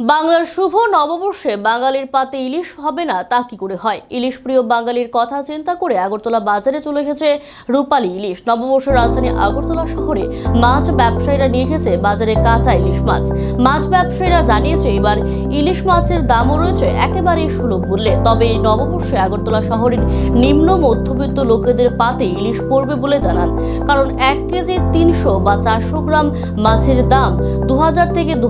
বাংলার শুভ নববর্ষে বাঙালির পাতে ইলিশ হবে না, তা কি করে হয়? ইলিশ প্রিয় বাঙালির কথা চিন্তা করে আগরতলা বাজারে চলে এসেছে রূপালী ইলিশ। নববর্ষের রাজধানী আগরতলা শহরে মাছ ব্যবসায়ীরা নিয়ে এসেছে বাজারে কাঁচা ইলিশ মাছ। মাছ ব্যবসায়ীরা জানিয়েছে, এবার ইলিশ মাছের দামও রয়েছে একেবারেই সুলভ মূল্যে। তবে এই নববর্ষে আগরতলা শহরের নিম্ন মধ্যবিত্ত লোকেদের পাতে ইলিশ পড়বে বলে জানান। কারণ এক কেজি তিনশো বা চারশো গ্রাম মাছের দাম দু হাজার থেকে দু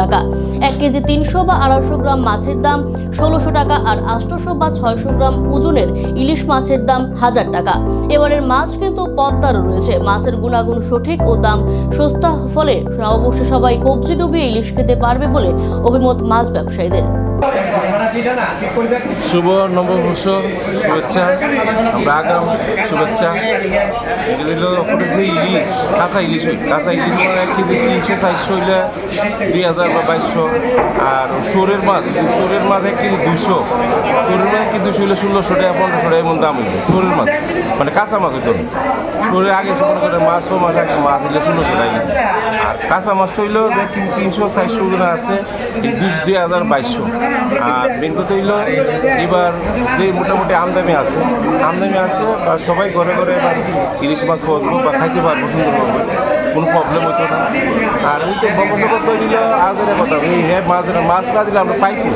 টাকা। এক কেজি তিনশো বা আড়াইশো গ্রাম মাছের দাম ষোলোশো টাকা আর আটশোশো বা ছয়শো গ্রাম ওজনের ইলিশ মাছের দাম হাজার টাকা। এবারের মাছ কিন্তু পদ্মারও রয়েছে। মাছের গুণাগুণ সঠিক ও দাম সস্তা ফলে নববর্ষে সবাই কবজি ডুবিয়ে ইলিশ খেতে পারবে বলে অভিমত মাছ ব্যবসায়ীদের। শুভ নববর্ষ, শুভেচ্ছা আমরা আগাম শুভেচ্ছা দিল যে ইলিশ, কাঁচা ইলিশ কাঁচা ইলিশ এক কেজি তিনশো, চারশো হইলে দুই হাজার বা বাইশশো। আর সোরের মাছ সোরের মাছ এক কেজি দুশো সোরের মাছ কেজি দুশো হইলে ষোলোশো টাকা পনেরোশো টাকা এমন দাম হইবে সোরের মাছ মানে কাঁচা মাছ হইতো। সোরের আগে মনে করে মাছ ছ মাছ আগে মাছ হইলে ষোলোশো টাকা। আর কাঁচা মাছ হইল তিনশো, চারশো গুলো আছে। বিশ, দুই হাজার, বাইশশো। আর কথা হইল এবার যে মোটামুটি আমদামি আছে আমদামি আছে বা সবাই ঘরে ঘরে ইলিশ মাছ পাবো বা খাইতে পারব সুন্দরভাবে। কোনো প্রবলেম হতো না। আর ওই তো বঙ্গোপসাগর তো দিল আগের কথা এই হ্যাঁ মাছ মাছ না দিলে আমরা পাইছি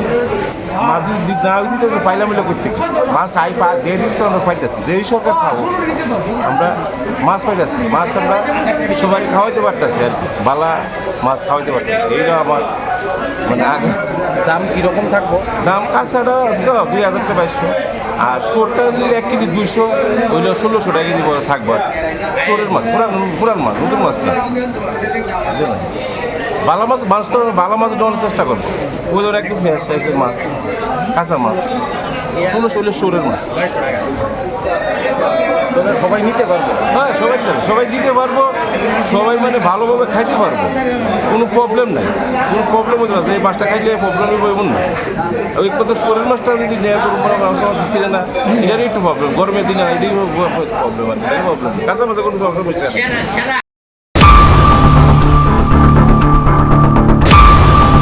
মাছ যদি না দিতে তো পাইলাম মিলে করতে মাছ আই পা দিয়ে দিচ্ছে আমরা পাইতেছি যে সরকার খাব আমরা মাছ পাইতেছি মাছ আমরা সবাই খাওয়াইতে পারতেছি আর কি। বালা মাছ খাওয়াইতে পারতেছি এইটা আমার মানে আগে দাম কীরকম থাকব? দাম কাঁচাটা তো দুই হাজার টাকা বাইশশো। আর স্টোরটা এক কেজি দুইশো ওইলে ষোলোশো টাকা কেজি থাকব আর স্টোরের মাছ, পুরান পুরান মাছ, নতুন মাছ না? বালা মাছ মানুষ তো বালা মাছ ধরার চেষ্টা করব। ওই ধরনের একটু ফ্রেশ সাইজের মাছ, কাঁচা মাছ। কোনো হলে স্টোরের মাছ। তোমরা সবাই নিতে পারব। হ্যাঁ সবাই সবাই দিতে পারব, সবাই মানে ভালোভাবে খাইতে পারব। কোনো প্রবলেম নাই। কোনো প্রবলেম হতে না। এই মাছটা খাইলে প্রবলেম এমন না। ওই কথা শরীর মাছটা যদি নেয় ছিল না। এটারই একটু প্রবলেম গরমের দিনে এটাই প্রবলেম আছে। প্রবলেম কাঁচা মাছে কোনো প্রবলেম হচ্ছে